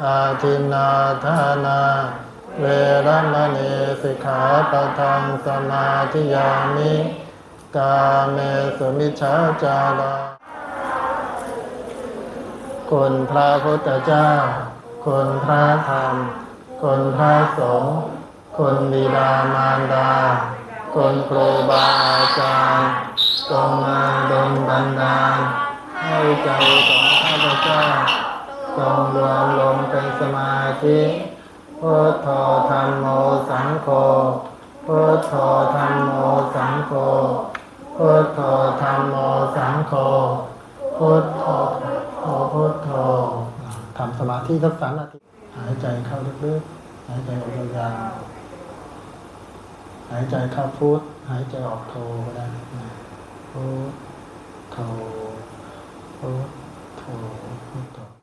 อาทินนาทานา เวรมณีสิกขาปะทังสมาธิยามิ กาเมสุมิชาจาราคุณพระพุทธเจ้า คุณพระธรรม คุณพระสงฆ์คุณบิดามารดา คุณครูบาอาจารย์จงมาดลบันดาลให้ใจของข้าพเจ้า จงรวมลงเป็นสมาธิพุทโธธรรมโมสังโฆพุทโธธรรมโมสังโฆพุทโธธรรมโมสังโฆพุทโธโธพุทโธทำสมาธิสักสามนาทีหายใจเข้าลึกๆหายใจออกยาวๆหายใจเข้าพุทหายใจออกโทก็ได้พุทโธพุทโธพุทโธ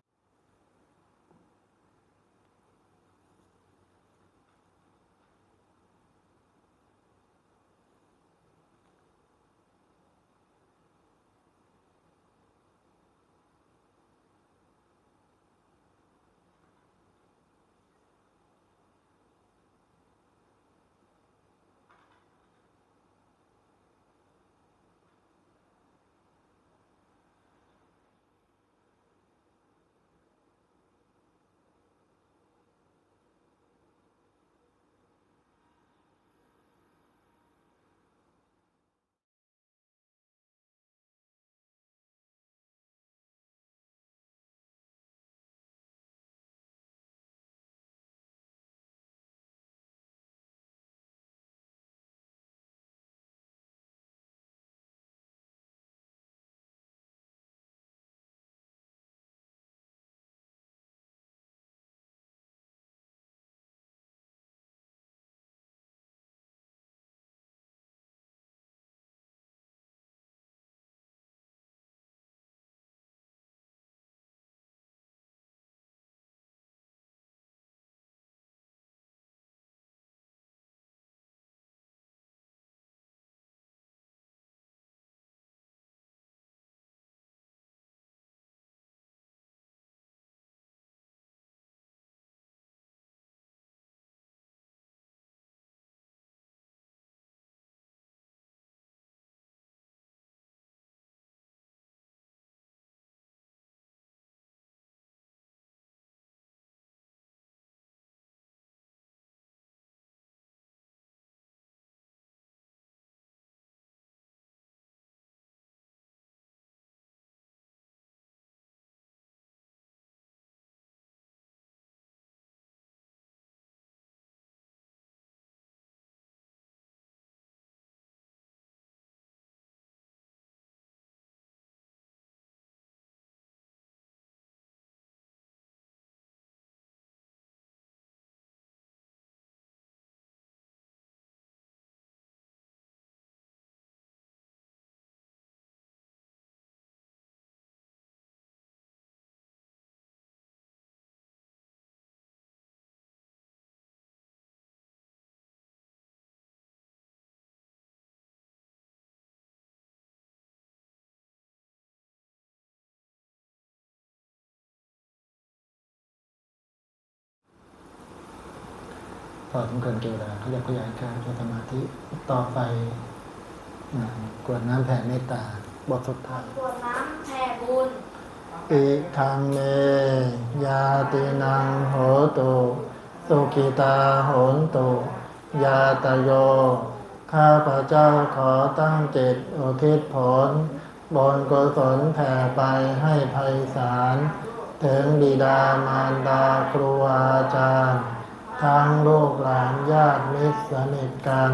พอสมควรเกี่ยวกับขยับขยายการใช้สมาธิต่อไปอ่ากรวดน้ำแผ่เมตตาบทสุดท้ายกรวดน้ำแผ่บุญอิทังเมยาตินังโหตุสุขิตาโหนตุยาตโย ข้าพระเจ้าขอตั้งจิตอุทิศผลบนกุศลแผ่ไปให้ไพศาลถึงบิดามารดาครูอาจารย์ ทั้งลูกหลานญาติมิตรสนิทกัน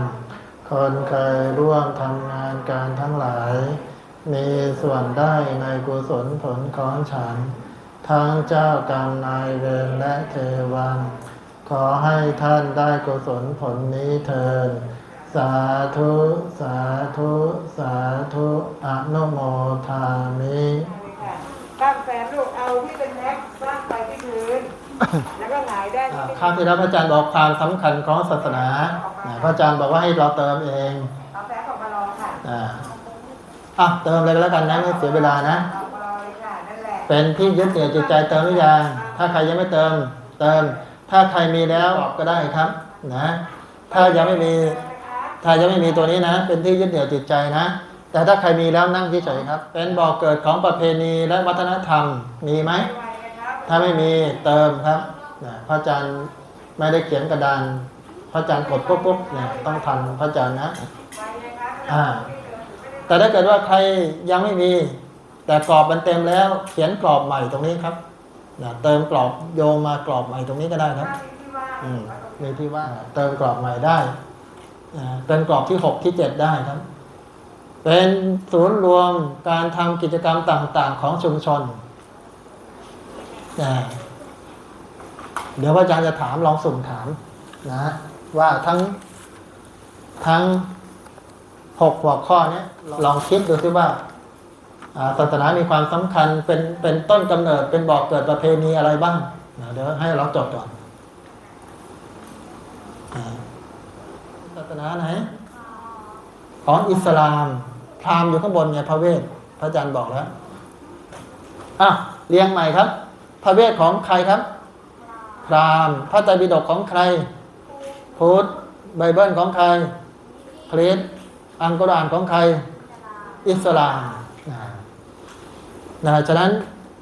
คนเคยร่วมทำงานการทั้งหลาย มีส่วนได้ในกุศลผลของฉัน ทั้งเจ้ากรรมนายเวรและเทวันขอให้ท่านได้กุศลผลนี้เถิดสาธุ สาธุ สาธุอนุโมทามิตั้งแฟนลูกเอาที่เป็นแม็กสร้างไปที่พื้น แล้วก็หงายได้านอ่าที่ข้าวที่รับพระอาจารย์บอกความสำคัญของศาสนาอ่าพระอาจารย์บอกว่าให้เราเติมเองเอาแฟนของมารอค่ะอ่าอะเติมเลยก็แล้วกันนะไม่เสียเวลานะ เอามารอเลยค่ะนั่นแหละเป็นที่ยึดเหนี่ยวจิตใจเติมหรือยังตั้งถ้าใครยังไม่เติมเติม ถ้าใครมีแล้วก็ได้ครับนะ ถ้ายังไม่มีถ้ายังไม่มีตัวนี้นะ เป็นที่ยึดเหนี่ยวจิตใจนะ แต่ถ้าใครมีแล้วนั่งเฉยๆครับ เป็นบ่อกเกิดของประเพณีและวัฒนธรรม มีไหม ถ้าไม่มีเติมครับนะพระอาจารย์ไม่ได้เขียนกระดาน พระอาจารย์กดปุ๊บปุ๊บเนี่ยต้องทันพระอาจารย์นะอ่าแต่ถ้าเกิดว่าใครยังไม่มี แต่กรอบมันเต็มแล้ว เขียนกรอบใหม่ตรงนี้ครับนะเติมกรอบโยงมากรอบใหม่ตรงนี้ก็ได้ครับอืมมีที่ว่าเติมกรอบใหม่ได้เป็นกรอบที่หกที่เจ็ดได้ครับ เป็นศูนย์รวมการทำกิจกรรมต่าง ๆ ของชุมชน เดี๋ยวพระอาจารย์จะถามลองสุ่มถามนะว่าทั้งทั้งหกหัวข้อนี้ลองคิดดูซิว่าอ่าศาสนามีความสำคัญเป็นเป็นต้นกำเนิดเป็นบอกเกิดประเพณีอะไรบ้างนะเดี๋ยวให้เราจดก่อนศาสนาไหน ของอิสลาม พราหมณ์อยู่ข้างบนไงพระเวทพระอาจารย์บอกแล้วอะเรียงใหม่ครับ พระเวทของใครครับ พราหมณ์พระไตรปิฎกของใคร พุทธไบเบิลของใครคริสอังกุรานของใคร อิสลามนะนะฉะนั้น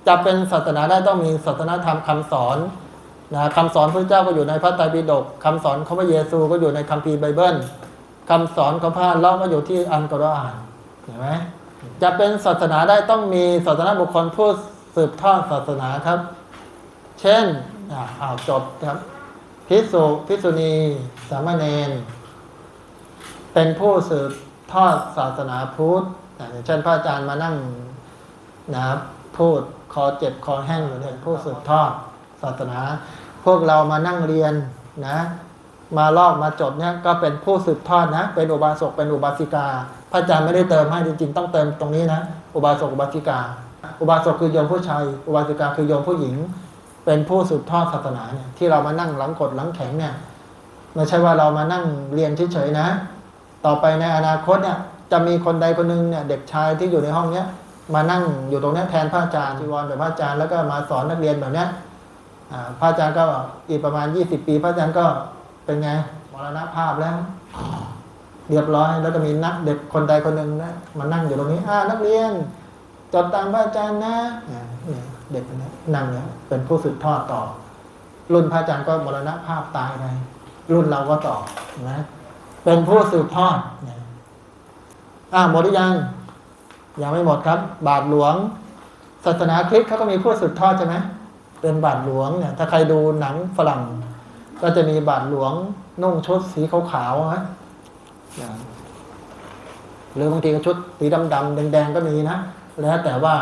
จะเป็นศาสนาได้ต้องมีศาสนาธรรมคำสอนนะคำสอนพระเจ้าก็อยู่ในพระไตรปิฎกคำสอนของพระเยซูก็อยู่ในคัมภีร์ไบเบิลคำสอนของพระอัลเลาก็อยู่ที่อัลกุรอานเห็นไหมจะเป็นศาสนาได้ต้องมีศาสนาบุคคลผู้ สืบทอดศาสนาครับ เช่นอ่าวจดครับพิสุพิสุณีสามเณรเป็นผู้สืบทอดศาสนาพุทธอย่างเช่นพระอาจารย์มานั่งนะครับพูดคอเจ็บคอแห้งอยู่เนี่ยผู้สืบทอดศาสนา พวกเรามานั่งเรียนนะ มาลอกมาจดเนี่ยก็เป็นผู้สืบทอดนะ เป็นอุบาสกเป็นอุบาสิกา พระอาจารย์ไม่ได้เติมให้จริงๆ ต้องเติมตรงนี้นะ อุบาสกอุบาสิกา อุบาสกคือโยมผู้ชาย อุบาสิกาคือโยมผู้หญิง เป็นผู้สืบทอดศาสนาเนี่ยที่เรามานั่งหลังกดหลังแข็งเนี่ยไม่ใช่ว่าเรามานั่งเรียนเฉยๆนะ ต่อไปในอนาคตเนี่ยจะมีคนใดคนหนึ่งเนี่ยเด็กชายที่อยู่ในห้องเนี้ยมานั่งอยู่ตรงนี้แทนพระอาจารย์จีวรแบบพระอาจารย์แล้วก็มาสอนนักเรียนแบบเนี้ยพระอาจารย์ก็อีกประมาณยี่สิบปี พระอาจารย์ก็เป็นไงมรณภาพแล้ว เรียบร้อยแล้วก็มีนักเด็กคนใดคนหนึ่งนะมานั่งอยู่ตรงนี้อ่านักเรียน จดตามพระอาจารย์นะเด็กคนนี้นั่งเนี่ยเป็นผู้สืบทอดต่อ รุ่นพระอาจารย์ก็มรณภาพตายไปรุ่นเราก็ต่อนะเป็นผู้สืบทอดนะอ่าหมดหรือยังยังไม่หมดครับ บาทหลวง ศาสนาคริสต์เขาก็มีผู้สืบทอดใช่ไหมเป็นบาทหลวงเนี่ย ถ้าใครดูหนังฝรั่ง ก็จะมีบาทหลวงนุ่งชุดสีขาวๆนะหรือบางทีก็ชุดสีดำๆแดงๆก็มีนะ แล้วแต่ว่า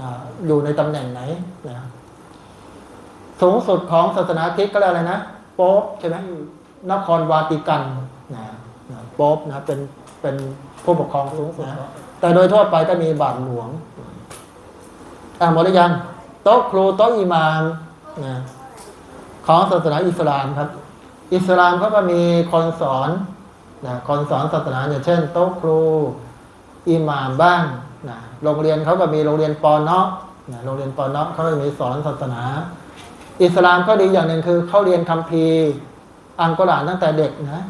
นะอยู่ในตำแหน่งไหนนะสูงสุดของศาสนาคริสต์ก็เรียกอะไรนะโป๊ปใช่ไหมนครวาติกันนะนะโป๊ปนะเป็นเป็นผู้ปกครองสูงสุดนะแต่โดยทั่วไปก็มีบาทหลวงอ่าหมดหรือยังโต๊ะครูโต๊ะอิหมามนะของศาสนาอิสลามครับ อิสลามเขาก็มีคนสอนนะคนสอนศาสนาอย่างเช่น โต๊ะครูอิหมามบ้าง นะโรงเรียนเขาก็มีโรงเรียนปอนเนาะนะโรงเรียนปอนเนาะเขาก็มีสอนศาสนา อิสลามก็ดีอย่างหนึ่งคือเขาเรียนคัมภีร์อังกุรอานตั้งแต่เด็กนะ